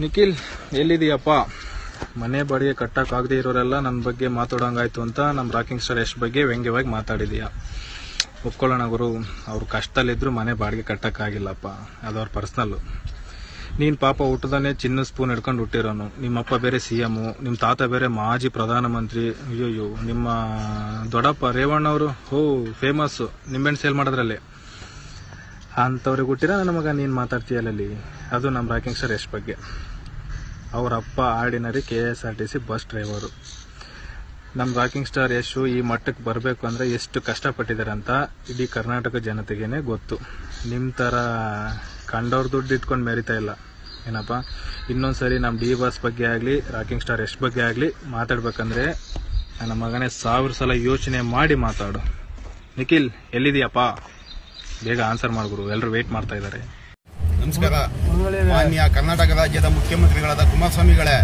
ನಿಖಿಲ್ ಎಲ್ಲಿದೆಯಪ್ಪ ಮನೆ ಬಾಡಿಗೆ ಕಟ್ಟಕ್ಕಾಗದೇ ಇರೋರೆಲ್ಲ ನನ್ನ ಬಗ್ಗೆ ಮಾತಾಡೋಂಗಾಯ್ತು ಅಂತ ನಮ್ಮ ರಾಕಿಂಗ್ ಸ್ಟಾರ್ ಎಷ್ಟು ಬಗ್ಗೆ ವ್ಯಂಗ್ಯವಾಗಿ ಮಾತಾಡಿದೀಯ. ಒಪ್ಕೊಳ್ಳೋಣ ಗುರು, ಅವ್ರು ಕಷ್ಟದಲ್ಲಿದ್ರು ಮನೆ ಬಾಡಿಗೆ ಕಟ್ಟಕ್ಕಾಗಿಲ್ಲಪ್ಪ ಅದು ಅವ್ರ ಪರ್ಸ್ನಲ್ಲು ನೀನು ಪಾಪ ಹುಟ್ಟದಾನೆ ಚಿನ್ನ ಸ್ಪೂನ್ ಹಿಡ್ಕೊಂಡು ಹುಟ್ಟಿರೋನು. ನಿಮ್ಮಪ್ಪ ಬೇರೆ ಸಿ ಎಮ್ಮು ನಿಮ್ಮ ತಾತ ಬೇರೆ ಮಾಜಿ ಪ್ರಧಾನಮಂತ್ರಿ, ಅಯ್ಯೋಯ್ಯೋ, ನಿಮ್ಮ ದೊಡ್ಡಪ್ಪ ರೇವಣ್ಣವರು, ಹೋ ಫೇಮಸ್ಸು ನಿಂಬೆಹಣ್ಣು ಸೇಲ್ ಮಾಡೋದ್ರಲ್ಲಿ. ಅಂಥವ್ರಿಗೆ ಹುಟ್ಟಿರ ನನ್ನ ಮಗ, ನೀನು ಮಾತಾಡ್ತೀಯಲ್ಲಲ್ಲಿ ಅದು ನಮ್ಮ ರಾಕಿಂಗ್ ಸ್ಟಾರ್ ಯಶ್ ಬಗ್ಗೆ. ಅವರ ಅಪ್ಪ ordinary K S R T C bus driver. ನಮ್ಮ ರಾಕಿಂಗ್ ಸ್ಟಾರ್ ಯಶು ಈ ಮಟ್ಟಕ್ಕೆ ಬರಬೇಕು ಅಂದರೆ ಎಷ್ಟು ಕಷ್ಟಪಟ್ಟಿದ್ದಾರೆ ಅಂತ ಇಡೀ ಕರ್ನಾಟಕ ಜನತೆಗೇನೆ ಗೊತ್ತು. ನಿಮ್ಮ ಥರ ಕಂಡವ್ರ ದುಡ್ಡು ಇಟ್ಕೊಂಡು ಮೆರಿತಾ ಇಲ್ಲ. ಏನಪ್ಪ? ಇನ್ನೊಂದು ಸರಿ ನಮ್ಮ ಡಿ ಬಾಸ್ ಬಗ್ಗೆ ಆಗಲಿ, ರಾಕಿಂಗ್ ಸ್ಟಾರ್ ಯಶ್ ಬಗ್ಗೆ ಆಗಲಿ ಮಾತಾಡ್ಬೇಕಂದ್ರೆ ನನ್ನ ಮಗನೇ ಸಾವಿರ ಸಲ ಯೋಚನೆ ಮಾಡಿ ಮಾತಾಡು. ನಿಖಿಲ್ ಎಲ್ಲಿದೆಯಪ್ಪ ಬೇಗ ಆನ್ಸರ್ ಮಾಡ್ಗುರು ಎಲ್ಲರೂ ವೇಟ್ ಮಾಡ್ತಾ ಇದ್ದಾರೆ ನಮಸ್ಕಾರ. ಮಾನ್ಯ ಕರ್ನಾಟಕ ರಾಜ್ಯದ ಮುಖ್ಯಮಂತ್ರಿಗಳಾದ ಕುಮಾರಸ್ವಾಮಿಗಳೇ,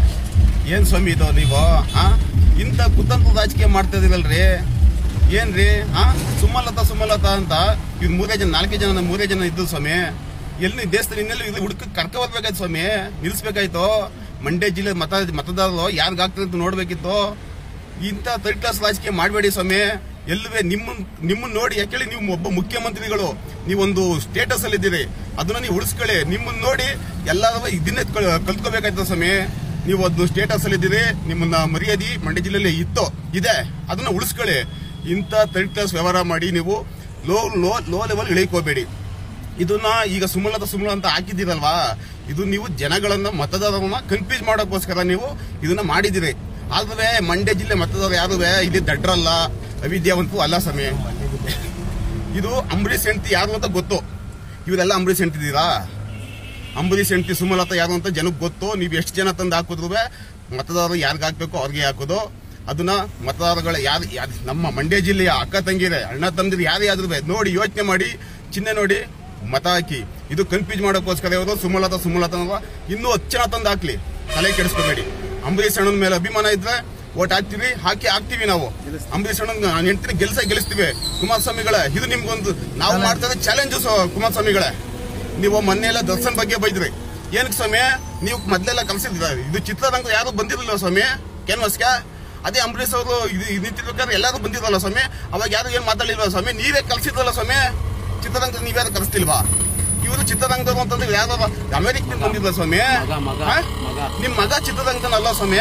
ಏನು ಸ್ವಾಮಿ ಇದು ನೀವು? ಹಾಂ ಇಂಥ ಕುತಂತ್ರ ರಾಜಕೀಯ ಮಾಡ್ತಾ ಇದೀರಲ್ರಿ? ಏನ್ರಿ? ಹಾಂ ಸುಮಲತಾ ಸುಮಲತಾ ಅಂತ ಇವ್ ಮೂರೇ ಜನ, ನಾಲ್ಕೇ ಜನ ಮೂರೇ ಜನ ಇದ್ದು ಸ್ವಾಮಿ. ಎಲ್ಲಿ ದೇಶದಲ್ಲಿ ಇನ್ನೆಲ್ಲ ಇದು ಹುಡುಕ ಕರ್ಕ ಬರ್ಬೇಕಾಯ್ತು ಸ್ವಾಮಿ? ನಿಲ್ಸ್ಬೇಕಾಯ್ತು ಮಂಡ್ಯ ಜಿಲ್ಲೆ ಮತ, ಮತದಾರರು ಯಾರಿಗಾಗ್ತದೆ ಅಂತ ನೋಡ್ಬೇಕಿತ್ತು? ಇಂಥ ಥರ್ಡ್ ಕ್ಲಾಸ್ ರಾಜಕೀಯ ಮಾಡಬೇಡಿ ಸ್ವಾಮಿ. ಎಲ್ಲವೇ ನಿಮ್ಮ ನಿಮ್ಮನ್ನ ನೋಡಿ ಯಾಕೆ ನೀವು ಒಬ್ಬ ಮುಖ್ಯಮಂತ್ರಿಗಳು, ನೀವೊಂದು ಸ್ಟೇಟಸ್ ಅಲ್ಲಿ ಇದ್ದೀರಿ, ಅದನ್ನ ನೀವು ಉಳಿಸ್ಕೊಳ್ಳಿ. ನಿಮ್ಮನ್ನ ನೋಡಿ ಎಲ್ಲ ಇದನ್ನೇ ಕಲ್ತ್ಕೋಬೇಕಾಯ್ತದ ಸ್ವಾಮಿ? ನೀವು ಒಂದು ಸ್ಟೇಟಸ್ ಅಲ್ಲಿ ಇದ್ದೀರಿ, ನಿಮ್ಮನ್ನ ಮರ್ಯಾದೆ ಮಂಡ್ಯ ಜಿಲ್ಲೆಯಲ್ಲಿ ಇತ್ತು, ಇದೆ, ಅದನ್ನ ಉಳಿಸ್ಕೊಳ್ಳಿ. ಇಂಥ ಥರ್ಡ್ ಕ್ಲಾಸ್ ವ್ಯವಹಾರ ಮಾಡಿ ನೀವು ಲೋ ಲೋ ಲೋ ಲೆವೆಲ್ ಇಳಿಕೋಬೇಡಿ. ಇದನ್ನ ಈಗ ಸುಮಲತ ಸುಮಲ ಅಂತ ಹಾಕಿದ್ದೀರಲ್ವಾ? ಇದು ನೀವು ಜನಗಳನ್ನ, ಮತದಾರರನ್ನ ಕನ್ಫ್ಯೂಸ್ ಮಾಡೋಕ್ಕೋಸ್ಕರ ನೀವು ಇದನ್ನ ಮಾಡಿದಿರಿ ಆದ್ರೆ ಮಂಡ್ಯ ಜಿಲ್ಲೆ ಮತದಾರ ಯಾರು ಇಲ್ಲಿ ದಡ್ರಲ್ಲ. ಅವಿದ್ಯಾವಂತರು ಅಲ್ಲ ಸಮಯ ಇದು ಅಂಬರೀಷ್ ಹೆಂಡತಿ ಯಾರು ಅಂತ ಗೊತ್ತು. ಇವರೆಲ್ಲ ಅಂಬರೀಷ್ ಹೆಂಡ್ತಿದ್ದೀರಾ ಅಂಬರೀಷ್ ಹೆಂಡತಿ ಸುಮಲತಾ ಯಾರು ಅಂತ ಜನಕ್ಕೆ ಗೊತ್ತು. ನೀವು ಎಷ್ಟು ಜನ ತಂದು ಹಾಕಿದ್ರು ಮತದಾರರು ಯಾರಿಗೆ ಹಾಕಬೇಕು ಅವ್ರಿಗೆ ಹಾಕೋದು. ಅದನ್ನ ಮತದಾರಗಳ ಯಾರು ಯಾರು, ನಮ್ಮ ಮಂಡ್ಯ ಜಿಲ್ಲೆಯ ಅಕ್ಕ ತಂಗಿರೆ, ಅಣ್ಣ ತಂದಿರು ಯಾರೇ ಆದ್ರೂ ನೋಡಿ, ಯೋಚನೆ ಮಾಡಿ, ಚಿಹ್ನೆ ನೋಡಿ, ಮತ ಹಾಕಿ. ಇದು ಕನ್ಫ್ಯೂಸ್ ಮಾಡೋಕ್ಕೋಸ್ಕರ ಇವರು ಸುಮಲತಾ ಸುಮಲತಾ ಇನ್ನೂ ಹತ್ತು ಜನ ತಂದು ಹಾಕ್ಲಿ. ತಲೆ ಕೆಡಿಸ್ಕೋಬೇಡಿ. ಅಂಬರೀಷ್ ಅಣ್ಣನ ಮೇಲೆ ಅಭಿಮಾನ ಇದ್ರೆ ಓಟ್ ಹಾಕ್ತಿವಿ ಹಾಕಿ ಹಾಕ್ತೀವಿ ನಾವು. ಅಂಬರೀಷ್ ಅಣ್ಣ ನಾನು ಹೇಳ್ತೀನಿ ಗೆಲ್ಸ ಗೆಲ್ಲಿಸ್ತೀವಿ. ಕುಮಾರಸ್ವಾಮಿಗಳ ಇದು ನಿಮ್ಗೊಂದು ನಾವು ಮಾಡ್ತಾ ಇರೋದು ಚಾಲೆಂಜಸ್ ಕುಮಾರಸ್ವಾಮಿಗಳ. ನೀವು ಮೊನ್ನೆ ಎಲ್ಲ ದರ್ಶನ್ ಬಗ್ಗೆ ಬೈದ್ರಿ. ಏನಕ್ಕೆ ಸ್ವಾಮಿ? ನೀವು ಮೊದಲೆಲ್ಲ ಕಲ್ಸಿದ್ರ? ಇದು ಚಿತ್ರರಂಗ ಯಾರು ಬಂದಿರಲಿಲ್ಲ ಸ್ವಾಮಿ? ಕ್ಯಾನ್ವಾಸ್ಗೆ ಅದೇ ಅಂಬರೀಷ್ ಅವರು ಇದು ನಿಂತಿರ್ಬೇಕಾದ್ರೆ ಎಲ್ಲರೂ ಬಂದಿರಲ್ಲ ಸ್ವಾಮಿ? ಅವಾಗ ಯಾರು ಏನು ಮಾತಾಡಿಲ್ವ ಸ್ವಾಮಿ? ನೀವೇ ಕಲ್ಸಿದ್ರಲ್ಲ ಸ್ವಾಮಿ? ಚಿತ್ರರಂಗ ನೀವ್ಯಾರು ಕಲಿಸ್ತಿಲ್ವಾ ಇವರು ಚಿತ್ರರಂಗದವರು ಅಂತಂದ್ರೆ ಯಾರು ಅಮೆರಿಕದಿಂದ ಬಂದಿಲ್ಲ ಸ್ವಾಮಿ? ನಿಮ್ಮ ನಿಮ್ ಮಗ ಚಿತ್ರರಂಗದಲ್ಲ ಸ್ವಾಮಿ?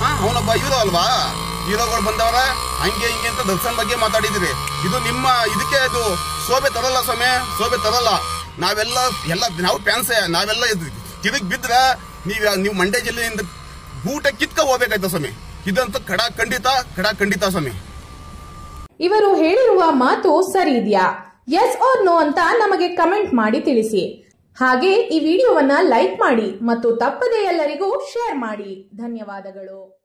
ಹಾ ಅವನೊಬ್ಬ ಹೀರೋ ಅಲ್ವಾ? ಹೀರೋಗಳು ಬಂದವರ, ಹಂಗೆ ಹಿಂಗೆ ಅಂತ ದರ್ಶನ್ ಬಗ್ಗೆ ಮಾತಾಡಿದಿರಿ ಇದು ನಿಮ್ಮ ಇದಕ್ಕೆ ಇದು ಶೋಭೆ ತರಲ್ಲ ಸ್ವಾಮಿ ಶೋಭೆ ತರಲ್ಲ. ನಾವೆಲ್ಲ, ಎಲ್ಲ, ನಾವು ಫ್ಯಾನ್ಸೇ, ನಾವೆಲ್ಲ ತಿರುಗಿ ಬಿದ್ರ ನೀವು ನೀವು ಮಂಡ್ಯ ಜಿಲ್ಲೆಯಿಂದ ಊಟ ಕಿತ್ಕ ಹೋಗ್ಬೇಕಾಯ್ತ ಸ್ವಾಮಿ? ಇದಂತೂ ಕಡ ಖಂಡಿತ ಕಡ ಖಂಡಿತ ಸ್ವಾಮಿ. ಇವರು ಹೇಳಿರುವ ಮಾತು ಸರಿ ಇದೆಯಾ? ಎಸ್ ಓರ್ ನೋ ಅಂತ ನಮಗೆ ಕಮೆಂಟ್ ಮಾಡಿ ತಿಳಿಸಿ. ಹಾಗೆ ಈ ವಿಡಿಯೋವನ್ನ ಲೈಕ್ ಮಾಡಿ ಮತ್ತು ತಪ್ಪದೆ ಎಲ್ಲರಿಗೂ ಶೇರ್ ಮಾಡಿ. ಧನ್ಯವಾದಗಳು.